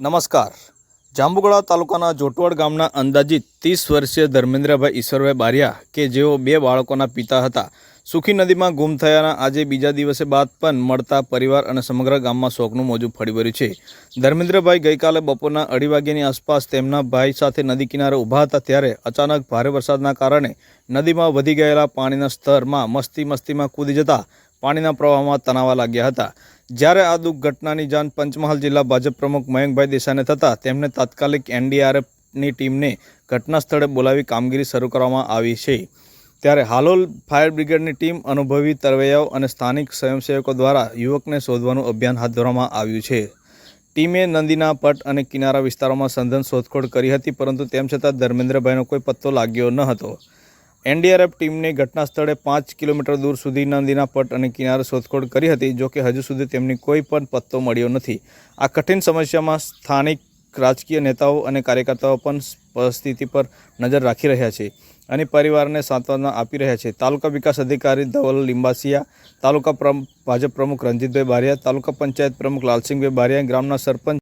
નમસ્કાર. જાંબુગડા તાલુકાના જોટવાડ ગામના અંદાજિત ત્રીસ વર્ષીય ધર્મેન્દ્રભાઈ ઈશ્વરભાઈ બારિયા કે જેઓ બે બાળકોના પિતા હતા. સુખી નદીમાં ગુમ થયાના આજે બીજા દિવસે બાદ પણ મળતા પરિવાર અને સમગ્ર ગામમાં શોકનું મોજું ફળી વળ્યું છે. ધર્મેન્દ્રભાઈ ગઈકાલે બપોરના અઢી વાગ્યાની આસપાસ તેમના ભાઈ સાથે નદી કિનારે ઊભા હતા ત્યારે અચાનક ભારે વરસાદના કારણે નદીમાં વધી ગયેલા પાણીના સ્તરમાં મસ્તી મસ્તીમાં કૂદી જતા પાણીના પ્રવાહમાં તણાવા લાગ્યા હતા. જ્યારે આ દુઃખ ઘટનાની જાણ પંચમહાલ જિલ્લા ભાજપ પ્રમુખ મયંકભાઈ દેસાઈને થતાં, તેમને તાત્કાલિક એનડીઆરએફની ટીમને ઘટના સ્થળે બોલાવી કામગીરી શરૂ કરવામાં આવી છે. ત્યારે હાલોલ ફાયર બ્રિગેડની ટીમ અનુભવી તરવૈયાઓ અને સ્થાનિક સ્વયંસેવકો દ્વારા યુવકને શોધવાનું અભિયાન હાથ ધરવામાં આવ્યું છે. ટીમે નદીના પટ અને કિનારા વિસ્તારોમાં સંધન શોધખોળ કરી હતી, પરંતુ તેમ છતાં ધર્મેન્દ્રભાઈનો કોઈ પત્તો લાગ્યો ન હતો. એનડીઆરએફ ટીમને ઘટના સ્થળે પાંચ કિલોમીટર દૂર સુધી નદીના પટ અને કિનારે શોધખોળ કરી હતી, જો કે હજુ સુધી તેમની કોઈ પણ પત્તો મળ્યો નથી. આ કઠિન સમસ્યામાં સ્થાનિક રાજકીય નેતાઓ અને કાર્યકર્તાઓ પણ પરિસ્થિતિ પર નજર રાખી રહ્યા છે અને પરિવારને સાંત્વના આપી રહ્યા છે. તાલુકા વિકાસ અધિકારી ધવલ લિંબાસિયા, તાલુકા પ્રમ, ભાજપ પ્રમુખ રંજીતભાઈ બારિયા, તાલુકા પંચાયત પ્રમુખ લાલસિંહભાઈ બારિયા, ગ્રામના સરપંચ